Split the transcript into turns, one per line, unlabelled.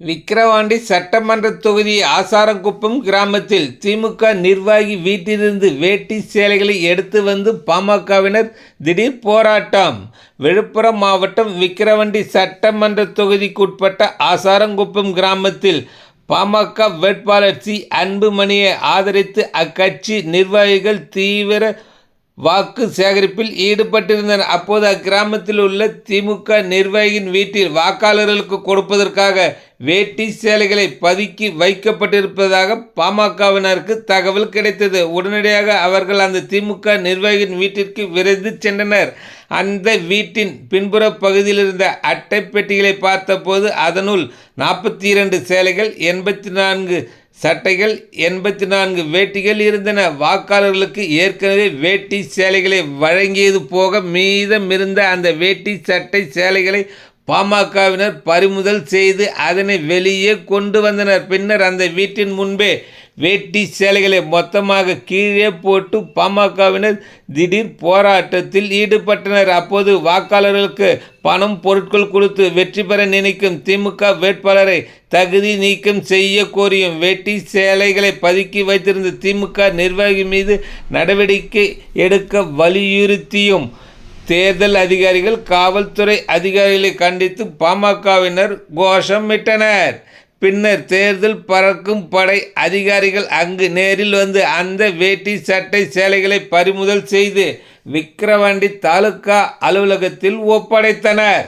விக்கிரவாண்டி சட்டமன்ற தொகுதி ஆசாரங்குப்பம் கிராமத்தில் திமுக நிர்வாகி வீட்டிலிருந்து வேட்டி சேலைகளை எடுத்து வந்து பாமகவினர் திடீர் போராட்டம். விழுப்புரம் மாவட்டம் விக்கிரவாண்டி சட்டமன்ற தொகுதிக்குட்பட்ட ஆசாரங்குப்பம் கிராமத்தில் பாமக வேட்பாளர் சி. அன்புமணியை ஆதரித்து அக்கட்சி நிர்வாகிகள் தீவிர வாக்கு சேகரிப்பில் ஈடுபட்டிருந்தனர். அப்போது அக்கிராமத்தில் உள்ள திமுக நிர்வாகியின் வீட்டில் வாக்காளர்களுக்கு கொடுப்பதற்காக வேட்டி சேலைகளை பதுக்கி வைக்கப்பட்டிருப்பதாக பாமகவினருக்கு தகவல் கிடைத்தது. உடனடியாக அவர்கள் அந்த திமுக நிர்வாகியின் வீட்டிற்கு விரைந்து சென்றனர். அந்த வீட்டின் பின்புற பகுதியில் இருந்த அட்டை பெட்டிகளை பார்த்தபோது அதனுள் நாற்பத்தி இரண்டு சேலைகள் எண்பத்தி நான்கு சட்டைகள் எண்பத்தி நான்கு வேட்டிகள் இருந்தன. வாக்காளர்களுக்கு ஏற்கனவே வேட்டி சேலைகளை வழங்கியது போக மீதமிருந்த அந்த வேட்டி சட்டை சேலைகளை பாமகவினர் பறிமுதல் செய்து அதனை வெளியே கொண்டு வந்தனர். பின்னர் அந்த வீட்டின் முன்பே வேட்டி சேலைகளை மொத்தமாக கீழே போட்டு பாமகவினர் திடீர் போராட்டத்தில் ஈடுபட்டனர். அப்போது வாக்காளர்களுக்கு பணம் பொருட்கள் கொடுத்து வெற்றி பெற நினைக்கும் திமுக வேட்பாளரை தகுதி நீக்கம் செய்ய கோரியும் வேட்டி சேலைகளை பதுக்கி வைத்திருந்த திமுக நிர்வாகி மீது நடவடிக்கை எடுக்க வலியுறுத்தியும் தேர்தல் அதிகாரிகள் காவல்துறை அதிகாரிகளை கண்டித்து பாமகவினர் கோஷமிட்டனர். பின்னர் தேர்தல் பறக்கும் படை அதிகாரிகள் அங்கு நேரில் வந்து அந்த வேட்டி சட்டை சேலைகளை பறிமுதல் செய்து விக்கிரவாண்டி தாலுகா அலுவலகத்தில் ஒப்படைத்தனர்.